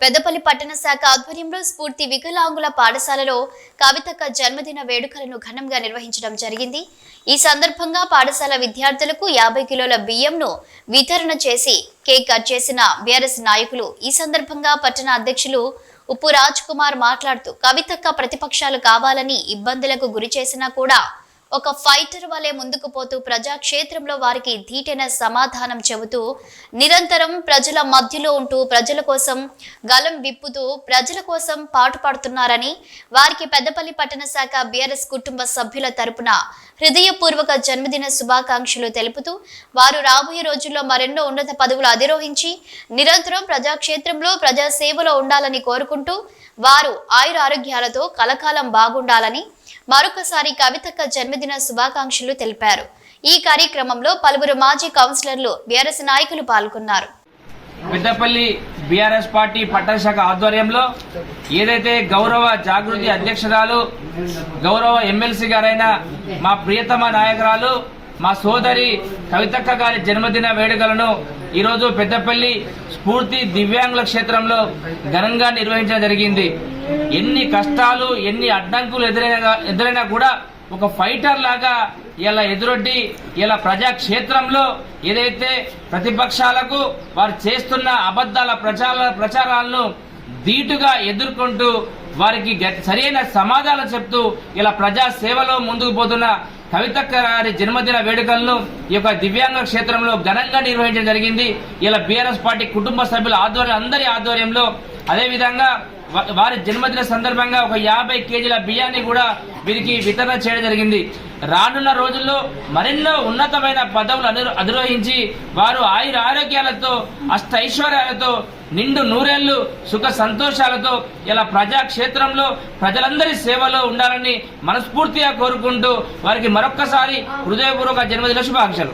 పెద్దపల్లి పట్టణ శాఖ ఆధ్వర్యంలో స్ఫూర్తి వికలాంగుల పాఠశాలలో కవితక్క జన్మదిన వేడుకలను ఘనంగా నిర్వహించడం జరిగింది. ఈ సందర్భంగా పాఠశాల విద్యార్థులకు యాభై కిలోల బియ్యంను వితరణ చేసి కేక్ కట్ చేసిన బీఆర్ఎస్ నాయకులు ఈ సందర్భంగా పట్టణ అధ్యక్షులు ఉప్పు రాజ్ కుమార్ మాట్లాడుతూ కవితక్క ప్రతిపక్షాలు కావాలని ఇబ్బందులకు గురి చేసినా కూడా ఒక ఫైటర్ వలె ముందుకు పోతూ ప్రజాక్షేత్రంలో వారికి ధీటైన సమాధానం చెబుతూ నిరంతరం ప్రజల మధ్యలో ఉంటూ ప్రజల కోసం గలం విప్పుతూ ప్రజల కోసం పాటుపడుతున్నారని వారికి పెద్దపల్లి పట్టణ శాఖ బీఆర్ఎస్ కుటుంబ సభ్యుల తరపున హృదయపూర్వక జన్మదిన శుభాకాంక్షలు తెలుపుతూ వారు రాబోయే రోజుల్లో మరెన్నో ఉన్నత పదవులు అధిరోహించి నిరంతరం ప్రజాక్షేత్రంలో ప్రజాసేవలో ఉండాలని కోరుకుంటూ వారు ఆయుర ఆరోగ్యాలతో కలకాలం బాగుండాలని మరొకసారి కవితక్క జన్మదిన శుభాకాంక్షలు తెలిపారు. ఈ కార్యక్రమంలో పలువురు మాజీ కౌన్సిలర్లు బీఆర్ఎస్ నాయకులు పాల్గొన్నారు. పెద్దపల్లి బీఆర్ఎస్ పార్టీ పట్టణశాఖ ఆధ్వర్యంలో ఏదైతే గౌరవ జాగృతి అధ్యక్షురాలు గౌరవ ఎమ్మెల్సీ గారైన మా ప్రియతమ నాయకురాలు మా సోదరి కవితక్క గారి జన్మదిన వేడుకలను ఈరోజు పెద్దపల్లి స్ఫూర్తి దివ్యాంగుల క్షేత్రంలో ఘనంగా నిర్వహించడం జరిగింది. ఎన్ని కష్టాలు ఎన్ని అడ్డంకులు ఎదురైనా ఎదురైనా కూడా ఒక ఫైటర్ లాగా ఇలా ఎదురొడ్డి ఇలా ప్రజాక్షేత్రంలో ఏదైతే ప్రతిపక్షాలకు వారు చేస్తున్న అబద్ధాల ప్రచార ప్రచారాలను ధీటుగా ఎదుర్కొంటూ వారికి సరైన సమాధానం చెప్తూ ఇలా ప్రజా సేవలో ముందుకు పోతున్న కవితక్క గారి జన్మదిన వేడుకలను ఈ యొక్క దివ్యాంగ క్షేత్రంలో ఘనంగా నిర్వహించడం జరిగింది. ఇలా బీఆర్ఎస్ పార్టీ కుటుంబ సభ్యుల ఆధ్వర్యం అందరి ఆధ్వర్యంలో అదేవిధంగా వారి జన్మదిన సందర్భంగా ఒక యాభై కేజీల బియ్యాన్ని కూడా వీరికి వితరణ చేయడం జరిగింది. రానున్న రోజుల్లో మరెన్నో ఉన్నతమైన పదవులు అను- అధిరోహించి వారు ఆయుర ఆరోగ్యాలతో అష్టైశ్వర్యాలతో నిండు నూరేళ్ళు సుఖ సంతోషాలతో ఇలా ప్రజాక్షేత్రంలో ప్రజలందరి సేవలో ఉండాలని మనస్ఫూర్తిగా కోరుకుంటూ వారికి మరొక్కసారి హృదయపూర్వక జన్మదిన శుభాకాంక్షలు.